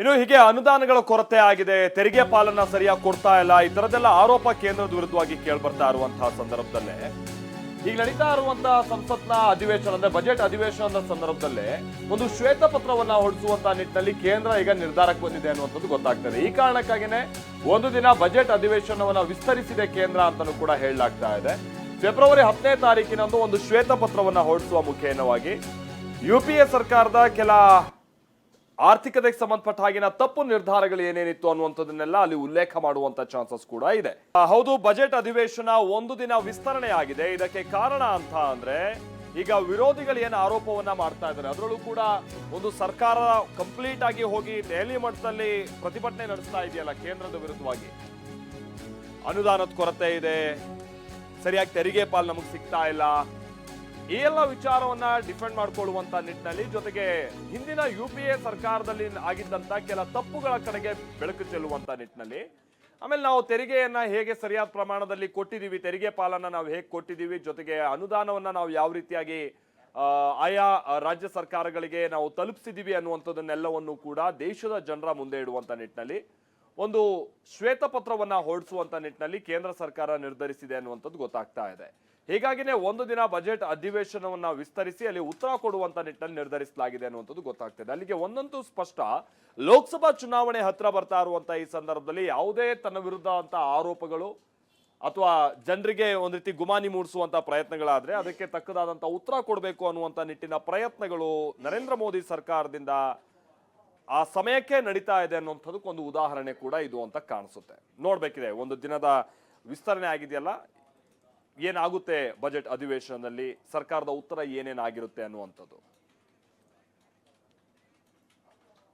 ಇನ್ನು ಹೀಗೆ ಅನುದಾನಗಳ ಕೊರತೆ ಆಗಿದೆ. ತೆರಿಗೆ ಪಾಲನ್ನ ಸರಿಯಾಗಿ ಕೊಡ್ತಾ ಇಲ್ಲ. ಈ ತರದೆಲ್ಲ ಆರೋಪ ಕೇಂದ್ರದ ವಿರುದ್ಧವಾಗಿ ಕೇಳ್ಬರ್ತಾ ಇರುವಂತಹ ಸಂದರ್ಭದಲ್ಲೇ. ಈಗ ನಡೀತಾ ಇರುವಂತಹ ಸಂಸತ್ನ ಅಧಿವೇಶನ ಅಂದ್ರೆ ಬಜೆಟ್ ಅಧಿವೇಶನದ ಸಂದರ್ಭದಲ್ಲೇ ಒಂದು ಶ್ವೇತ ಪತ್ರವನ್ನ ಹೊರಡಿಸುವಂತ ನಿಟ್ಟಿನಲ್ಲಿ ಕೇಂದ್ರ ಈಗ ನಿರ್ಧಾರಕ್ಕೆ ಬಂದಿದೆ ಅನ್ನುವಂಥದ್ದು ಗೊತ್ತಾಗ್ತದೆ. ಈ ಕಾರಣಕ್ಕಾಗಿನೇ ಒಂದು ದಿನ ಬಜೆಟ್ ಅಧಿವೇಶನವನ್ನ ವಿಸ್ತರಿಸಿದೆ ಕೇಂದ್ರ ಅಂತಲೂ ಕೂಡ ಹೇಳಲಾಗ್ತಾ ಇದೆ. ಫೆಬ್ರವರಿ ಹತ್ತನೇ ತಾರೀಕಿನಂದು ಒಂದು ಶ್ವೇತ ಪತ್ರವನ್ನ ಹೊರಡಿಸುವ ಮುಖೇನವಾಗಿ ಯು ಪಿ ಎ ಸರ್ಕಾರದ ಕೆಲ ಆರ್ಥಿಕತೆಗೆ ಸಂಬಂಧಪಟ್ಟ ಹಾಗಿನ ತಪ್ಪು ನಿರ್ಧಾರಗಳು ಏನೇನಿತ್ತು ಅನ್ನುವಂಥದ್ದನ್ನೆಲ್ಲ ಅಲ್ಲಿ ಉಲ್ಲೇಖ ಮಾಡುವಂತ ಚಾನ್ಸಸ್ ಕೂಡ ಇದೆ. ಹೌದು, ಬಜೆಟ್ ಅಧಿವೇಶನ ಒಂದು ದಿನ ವಿಸ್ತರಣೆ ಆಗಿದೆ ಇದಕ್ಕೆ ಕಾರಣ ಅಂತ ಅಂದ್ರೆ, ಈಗ ವಿರೋಧಿಗಳು ಏನು ಆರೋಪವನ್ನ ಮಾಡ್ತಾ ಇದ್ದಾರೆ, ಅದರಲ್ಲೂ ಕೂಡ ಒಂದು ಸರ್ಕಾರ ಕಂಪ್ಲೀಟ್ ಆಗಿ ಹೋಗಿ ದೆಹಲಿ ಮಟ್ಟದಲ್ಲಿ ಪ್ರತಿಭಟನೆ ನಡೆಸ್ತಾ ಇದೆಯಲ್ಲ ಕೇಂದ್ರದ ವಿರುದ್ಧವಾಗಿ? ಅನುದಾನದ ಕೊರತೆ ಇದೆ. ಸರಿಯಾಗಿ ತೆರಿಗೆ ಪಾಲ್ ನಮಗೆ ಸಿಗ್ತಾ ಇಲ್ಲ. ಈ ಎಲ್ಲ ವಿಚಾರವನ್ನ ಡಿಫೆಂಡ್ ಮಾಡಿಕೊಳ್ಳುವಂತ ನಿಟ್ಟಿನಲ್ಲಿ, ಜೊತೆಗೆ ಹಿಂದಿನ ಯು ಪಿ ಎ ಸರ್ಕಾರದಲ್ಲಿ ಆಗಿದ್ದಂತ ಕೆಲ ತಪ್ಪುಗಳ ಕಡೆಗೆ ಬೆಳಕು ಚೆಲ್ಲುವಂತ ನಿಟ್ಟಿನಲ್ಲಿ. ಆಮೇಲೆ ನಾವು ತೆರಿಗೆಯನ್ನ ಹೇಗೆ ಸರಿಯಾದ ಪ್ರಮಾಣದಲ್ಲಿ ಕೊಟ್ಟಿದ್ದೀವಿ, ತೆರಿಗೆ ಪಾಲನ್ನ ನಾವು ಹೇಗೆ ಕೊಟ್ಟಿದ್ದೀವಿ, ಜೊತೆಗೆ ಅನುದಾನವನ್ನ ನಾವು ಯಾವ ರೀತಿಯಾಗಿ ಆಯಾ ರಾಜ್ಯ ಸರ್ಕಾರಗಳಿಗೆ ನಾವು ತಲುಪಿಸಿದ್ದೀವಿ ಅನ್ನುವಂಥದ್ದನ್ನೆಲ್ಲವನ್ನು ಕೂಡ ದೇಶದ ಜನರ ಮುಂದೆ ಇಡುವಂತ ನಿಟ್ಟಿನಲ್ಲಿ, ಒಂದು ಶ್ವೇತಪತ್ರವನ್ನ ಹೊರಡಿಸುವಂತ ನಿಟ್ಟಿನಲ್ಲಿ ಕೇಂದ್ರ ಸರ್ಕಾರ ನಿರ್ಧರಿಸಿದೆ ಅನ್ನುವಂಥದ್ದು ಗೊತ್ತಾಗ್ತಾ ಇದೆ. ಹೀಗಾಗಿನೇ ಒಂದು ದಿನ ಬಜೆಟ್ ಅಧಿವೇಶನವನ್ನ ವಿಸ್ತರಿಸಿ ಅಲ್ಲಿ ಉತ್ತರ ಕೊಡುವಂತ ನಿಟ್ಟಿನಲ್ಲಿ ನಿರ್ಧರಿಸಲಾಗಿದೆ ಅನ್ನುವಂಥದ್ದು ಗೊತ್ತಾಗ್ತಿದೆ. ಅಲ್ಲಿಗೆ ಒಂದಂತೂ ಸ್ಪಷ್ಟ, ಲೋಕಸಭಾ ಚುನಾವಣೆ ಹತ್ರ ಬರ್ತಾ ಇರುವಂತ ಈ ಸಂದರ್ಭದಲ್ಲಿ ಯಾವುದೇ ತನ್ನ ವಿರುದ್ಧ ಅಂತ ಆರೋಪಗಳು ಅಥವಾ ಜನರಿಗೆ ಒಂದ್ ರೀತಿ ಗುಮಾನಿ ಮೂಡಿಸುವಂತ ಪ್ರಯತ್ನಗಳಾದ್ರೆ ಅದಕ್ಕೆ ತಕ್ಕದಾದಂತ ಉತ್ತರ ಕೊಡಬೇಕು ಅನ್ನುವಂತ ನಿಟ್ಟಿನ ಪ್ರಯತ್ನಗಳು ನರೇಂದ್ರ ಮೋದಿ ಸರ್ಕಾರದಿಂದ ಆ ಸಮಯಕ್ಕೆ ನಡೀತಾ ಇದೆ ಅನ್ನುವಂಥದ್ದಕ್ಕೊಂದು ಉದಾಹರಣೆ ಕೂಡ ಇದು ಅಂತ ಕಾಣಿಸುತ್ತೆ. ನೋಡ್ಬೇಕಿದೆ, ಒಂದು ದಿನದ ವಿಸ್ತರಣೆ ಆಗಿದೆಯಲ್ಲ ಏನಾಗುತ್ತೆ ಬಜೆಟ್ ಅಧಿವೇಶನದಲ್ಲಿ ಸರ್ಕಾರದ ಉತ್ತರ ಏನೇನಾಗಿರುತ್ತೆ ಅನ್ನುವಂಥದ್ದು?